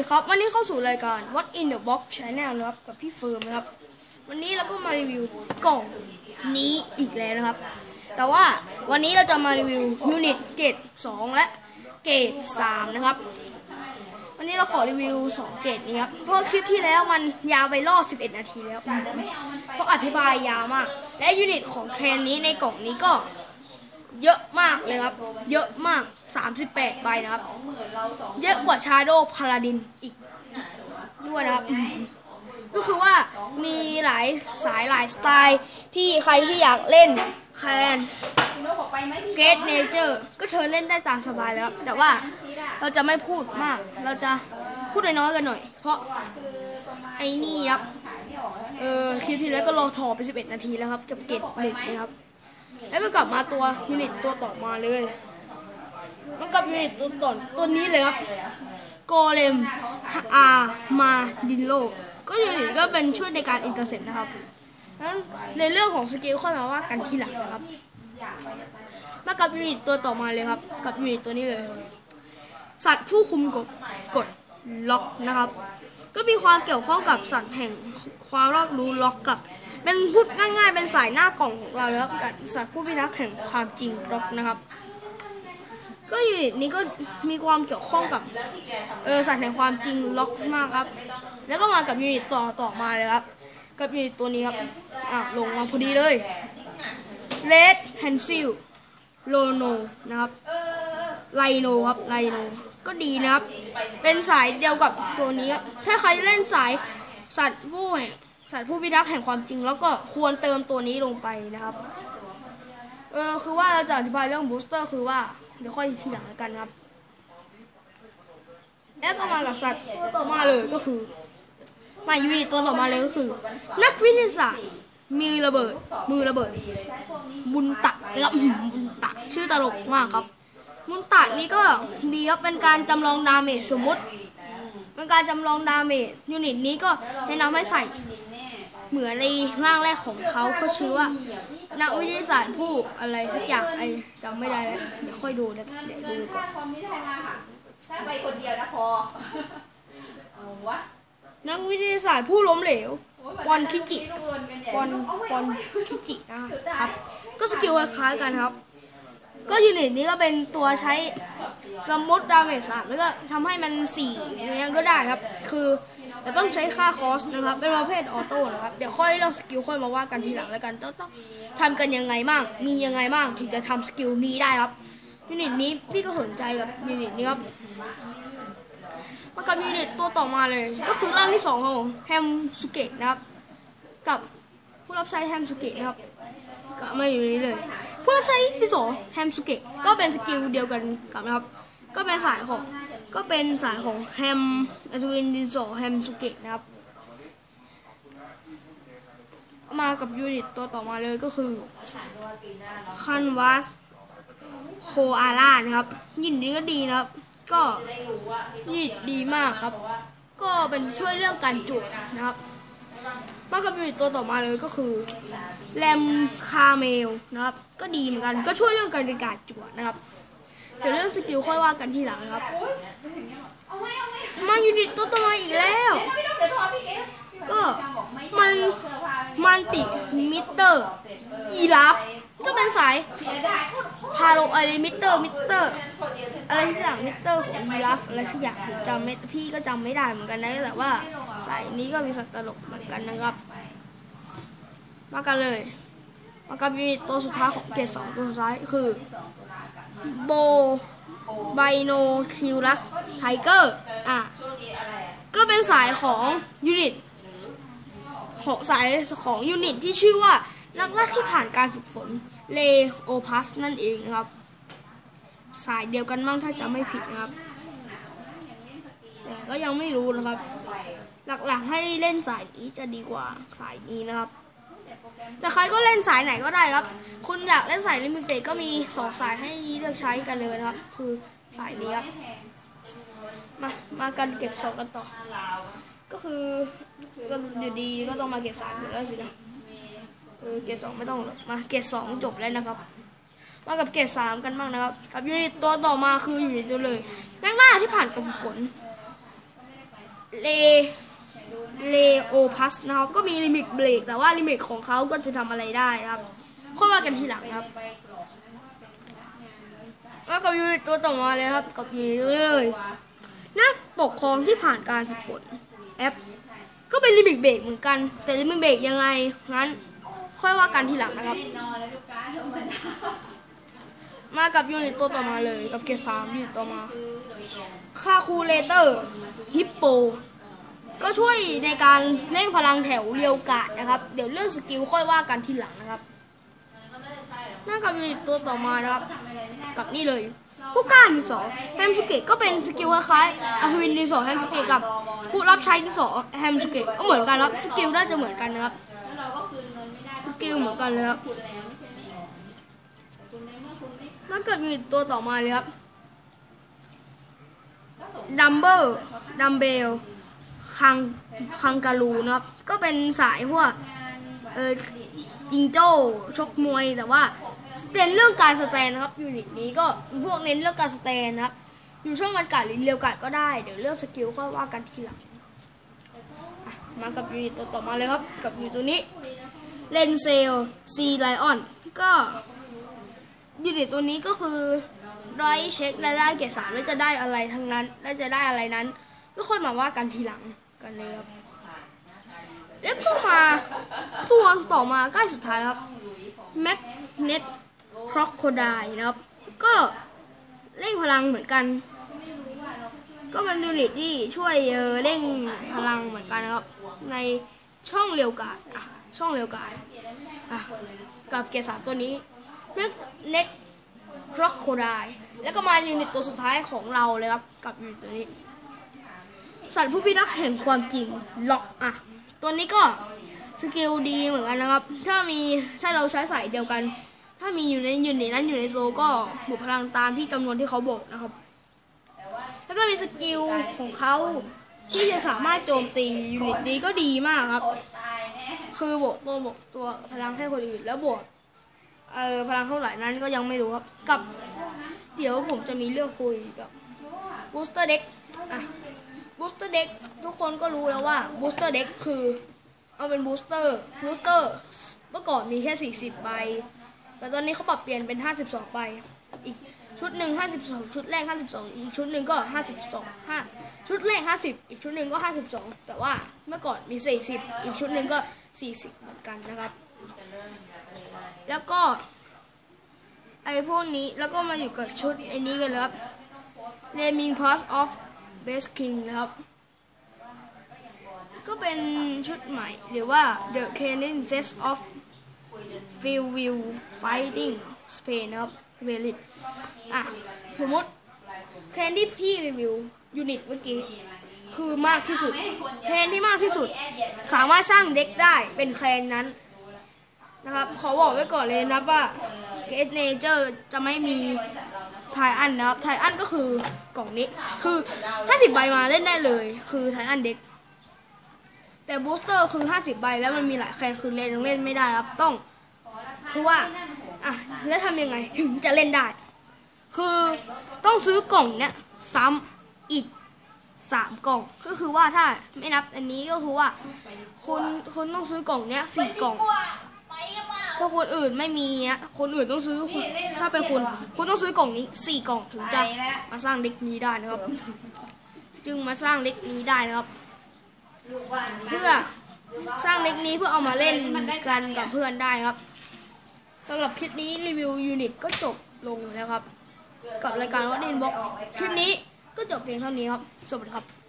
ดีครับ วันนี้เข้าสู่รายการ What in the Box Channel นะครับ กับพี่เฟิร์มนะครับ วันนี้เราก็มารีวิวกล่องนี้อีกแล้วนะครับ แต่ว่าวันนี้เราจะมารีวิวยูนิตเกรด2และเกรด3นะครับ วันนี้เราขอรีวิว 2 เกรดนี้ครับ เพราะคลิปที่แล้วมันยาวไปรอบ11 นาทีแล้ว เพราะอธิบายยาวมาก และยูนิตของแคนนี้ในกล่องนี้ก็เยอะมากเลยครับ เยอะมาก 38ใบนะครับ เยอะกว่าชาโดพาราดินอีกด้วยนะครับ ก็คือว่ามีหลายสายหลายสไตล์ที่ใครที่อยากเล่นแคนเกตเนเจอร์ก็เชิญเล่นได้ตามสบายแล้วครับแต่ว่าเราจะไม่พูดมาก เราจะพูดน้อยๆกันหน่อย เพราะไอ้นี่ครับเออคลิปที่แล้วก็รอถอไป 11 นาทีแล้วครับ กับเกตหนึ่งนะครับ แล้วก็กลับมาตัวยูนิตตัวต่อมาเลย มันกลับยูนิตตัวต่อตัวนี้เลยครับโกเลมอามาดินโล ก็ยูนิตก็เป็นช่วยในการอินเตอร์เซ็ปนะครับนั้นในเรื่องของสกิลค่อยมาว่ากันทีหลังนะครับ มากับยูนิตตัวต่อมาเลยครับ กับยูนิตตัวนี้เลย สัตว์ผู้คุมกฎกฎล็อกนะครับ ก็มีความเกี่ยวข้องกับสัตว์แห่งความรอบรู้ล็อกกับเป็นพูดง่ายๆ เป็นสายหน้ากล่องของเราแล้วกับสัตว์ผู้พิทักษ์แห่งความจริงล็อกนะครับ ก็ยูนิตนี้ก็มีความเกี่ยวข้องกับเออสัตว์แห่งความจริงล็อกมากครับ แล้วก็มากับยูนิตต่อต่อมาเลยครับ กับยูนิตตัวนี้ครับอะลงมาพอดีเลยเลดแฮนซิลโลโนนะครับไลโนครับไลโนก็ดีนะครับ เป็นสายเดียวกับตัวนี้ครับถ้าใครเล่นสายสัตว์ผู้สัตว์ผู้พิทักษ์แห่งความจริง แล้วก็ควรเติมตัวนี้ลงไปนะครับเออคือว่าเราจะอธิบายเรื่องบูสเตอร์คือว่า เดี๋ยวค่อยทีหลังแล้วกันครับ แล้วก็มากับสัตว์ต่อมาเลยก็คือ มายูนิตตัวต่อมาเลยก็คือ นักวิทยาศาสตร์มีระเบิด มือระเบิด บุญตะนะครับอื้อหือบุญตะชื่อตลกมากครับ บุญตะนี้ก็ดีครับเป็นการจำลองดาเมจสมมติเป็นการจำลองดาเมจยูนิตนี้ก็แนะนำให้ใส่ เหมือนในร่างแรกของเขาเขาชื่อว่านักวิทยาศาสตร์ผู้อะไรสักอย่างไอจำไม่ได้แล้วเดี๋ยวค่อยดูนะเดี๋ยวดูก่อนคอมนี้ไทยมาค่ะถ้าไปคนเดียวนะพอเอาวะนักวิทยาศาสตร์ผู้ล้มเหลวปอนคิจิปอนปอนคิจินะครับ ก็สกิลคล้ายกันครับ ก็ยูนิตนี้ก็เป็นตัวใช้สมมติดาเมจสามแล้วก็ทำให้มันสี่อย่างเงี้ยก็ได้ครับ คือ แต่ต้องใช้ค่าคอสนะครับเป็นประเภทออโต้นะครับ เดี๋ยวค่อยเรื่องสกิลค่อยมาว่ากันทีหลังแล้วกัน ต้องต้องทำกันยังไงบ้าง มียังไงบ้างถึงจะทำสกิลนี้ได้ครับยูนิตนี้พี่ก็สนใจกับยูนิตนี้ครับมากับยูนิตตัวต่อมาเลย ก็คือร่างที่สองของแฮมสุเกะนะครับ กับผู้รับใช้แฮมสุเกะนะครับก็มาอยู่นี้เลย ผู้รับใช้ที่สองแฮมสุเกะก็เป็นสกิลเดียวกันกับนะครับ ก็เป็นสายของ ก็เป็นสายของแฮมอัศวินดินโซแฮมสุเกะนะครับ มากับยูนิตตัวต่อมาเลยก็คือคันวัสโคอาล่านะครับ ยินดีก็ดีนะครับ ก็ยินดีมากครับ ก็เป็นช่วยเรื่องการจุดนะครับ มากับยูนิตตัวต่อมาเลยก็คือแรมคาเมลนะครับ ก็ดีเหมือนกันก็ช่วยเรื่องการในการจวดนะครับ เดี๋ยวเรื่องสกิลค่อยว่ากันทีหลังนะครับเอาไว้เอาไว้มายูนิตตัวต่อมาอีกแล้วเดี๋ยวไม่ต้องเดี๋ยวโทรพี่เก๋ก็มันมันติมิเตอร์ อีลัฟก็เป็นสายเสียได้พาโลอะไรมิเตอร์มิเตอร์อะไรสักอย่างมิเตอร์ของยีราฟอะไรสักอย่างผมจำไม่พี่ก็จำไม่ได้เหมือนกันนะแต่ว่าสายนี้ก็มีสัตว์ตลกเหมือนกันนะครับ มากันเลยมากับยูนิตตัวสุดท้ายของเกรดสองตัวสุดท้ายคือ โบไบโนคิวลัสไทเกอร์อะก็เป็นสายของยูนิตของสายของยูนิตที่ชื่อว่านักล่าที่ผ่านการฝึกฝนเลโอพัสนั่นเองนะครับ สายเดียวกันมั่งถ้าจำไม่ผิดนะครับ แต่ก็ยังไม่รู้นะครับ หลักๆให้เล่นสายนี้จะดีกว่าสายนี้นะครับ แต่ใครก็เล่นสายไหนก็ได้ครับ คุณอยากเล่นสายลิมิเต็ดก็มีสองสายให้เลือกใช้กันเลยนะครับ คือสายนี้ครับ มา มากันเก็บสองกันต่อ ก็คือก็อยู่ดีก็ต้องมาเก็บสามอยู่แล้วสินะเออเกรดสองไม่ต้องหรอกมาเกรดสองจบแล้วนะครับ มากับเกรดสามกันบ้างนะครับ กับยูนิตตัวต่อมาคือยูนิตตัวเลยแม่งหน้าที่ผ่านการฝึกฝนเล เลโอพัสนะครับ ก็มีลิมิตเบรกแต่ว่าลิมิตของเขาก็จะทำอะไรได้นะครับค่อยว่ากันทีหลังครับ แล้วกับยูนิตตัวต่อมาเลยครับ กับยูนิตเลยนักปกครองที่ผ่านการฝึกฝนแอป ก็เป็นลิมิตเบรกเหมือนกัน แต่ลิมิตเบรกยังไงงั้น ค่อยว่ากันทีหลังนะครับ มากับยูนิตตัวต่อมาเลย กับเกสามยูนิตต่อมาคาคูเลเตอร์ฮิปโป ก็ช่วยในการเร่งพลังแถวเรียวกาดนะครับ เดี๋ยวเรื่องสกิลค่อยว่ากันทีหลังนะครับมากับยูนิตตัวต่อมานะครับ กับนี่เลยผู้กล้าดินสอแฮมสุเกะก็เป็นสกิลคล้ายๆอัศวินดินสอแฮมสุเกะกับ ผู้รับใช้ดินสอแฮมสุเกะก็เหมือนกันครับสกิลน่าจะเหมือนกันนะครับสกิลเหมือนกันเลยครับนเมื่อคุณไม่มากับยูนิตตัวต่อมาเลยครับดัมเบลดัมเบล คังคังการูนะครับ ก็เป็นสายพวกเออจิงโจ้ชกมวยแต่ว่าเน้นเรื่องการสแตนนะครับยูนิตนี้ก็พวกเน้นเรื่องการสแตนนะครับ อยู่ช่องกันกาดหรือเรียวกาดก็ได้เดี๋ยวเรื่องสกิลค่อยว่ากันทีหลังมากับยูนิตตัวต่อมาเลยครับ กับยูนิตตัวนี้เลนเซลซีไลออนก็ยูนิตตัวนี้ก็คือไรเช็คและได้เกรดสามแล้วจะได้อะไรทั้งนั้น และจะได้อะไรนั้น ก็ค่อยมาว่ากันทีหลัง กันเลยครับแล้วก็มาตัวต่อมาใกล้สุดท้ายครับแมกเน็ตคร็อกโคไดนะครับ ก็เร่งพลังเหมือนกัน ก็เป็นยูนิตที่ช่วยเร่งพลังเหมือนกันนะครับ ในช่องเรียวกาดอะช่องเรียวกาดอะกับเกรดสามตัวนี้แมกเน็ตคร็อกโคไดแล้วก็มายูนิตตัวสุดท้ายของเราเลยครับ กับยูนิตตัวนี้ สัตว์ผู้พิทักษ์แห่งความจริงล็อกอะตัวนี้ก็สกิลดีเหมือนกันนะครับ ถ้ามีถ้าเราใช้สายเดียวกัน ถ้ามีอยู่ในยูนิตนั้นอยู่ในโซลก็บุกพลังตามที่จำนวนที่เขาบอกนะครับ แล้วก็มีสกิลของเขาที่จะสามารถโจมตียูนิตนี้ก็ดีมากครับ คือบวกตัวบวกตัวพลังให้คนอื่นแล้วบวกเอ่อพลังเท่าไหร่นั้นก็ยังไม่รู้ครับ กับ เดี๋ยวผมจะมีเรื่องคุยกับบูสเตอร์เด็กอะ บูสเตอร์เด็กทุกคนก็รู้แล้วว่าบูสเตอร์เด็กคือเอาเป็นบูสเตอร์บูสเตอร์เมื่อก่อนมีแค่ 40 ใบ แต่ตอนนี้เขาปรับเปลี่ยนเป็น 52 ใบ อีกชุดหนึ่ง52 ชุดแรก 52 อีกชุดหนึ่งก็ 52 5 ชุดแรก 50 อีกชุดหนึ่งก็ 52 แต่ว่าเมื่อก่อนมี 40 อีกชุดหนึ่งก็ 40 เหมือนกันนะครับ แล้วก็ไอพวกนี้แล้วก็มาอยู่กับชุดไอ้นี้กันเลยครับ Naming Pass of Best King นะครับ ก็เป็นชุดใหม่หรือว่า The Canon Set of f i e l View Fighting Spain นะครับเวลิตอะ สมมติแคนที่พี่รีวิว ยูนิตเมื่อกี้ คือมากที่สุด แคนที่มากที่สุด สามารถสร้างเด็กได้เป็นแคนนั้นนะครับ ขอบอกไว้ก่อนเลยนะว่าเกสเนเจอร์จะไม่มี ไทอันนะครับไทอันก็คือกล่องนี้ คือ 50 ใบมาเล่นได้เลย คือไทอันเด็ก แต่บูสเตอร์คือ 50 ใบแล้วมันมีหลายแคนคือเล่นยังเล่นไม่ได้ครับ ต้อง คือว่า อะ แล้วทำยังไงถึงจะเล่นได้ คือต้องซื้อกล่องเนี้ยซ้ำอีกสามกล่องก็คือว่าถ้าไม่นับอันนี้ก็คือว่าคุณคุณต้องซื้อกล่องเนี้ยสี่กล่อง ถ้าคนอื่นไม่มีเนี้ยคนอื่นต้องซื้อคุณถ้าเป็นคุณคุณต้องซื้อกล่องนี้สี่กล่องถึงไปจะแล้วมาสร้างเด็กนี้ได้นะครับ จึงมาสร้างเด็กนี้ได้นะครับ เพื่อสร้างเด็กนี้เพื่อเอามาเล่นกันกับเพื่อนได้ครับสำหรับคลิปนี้รีวิวยูนิตก็จบลงแล้วครับ กับรายการว่าดินบ็อกคลิปนี้ก็จบเพียงเท่านี้ครับ สวัสดีครับ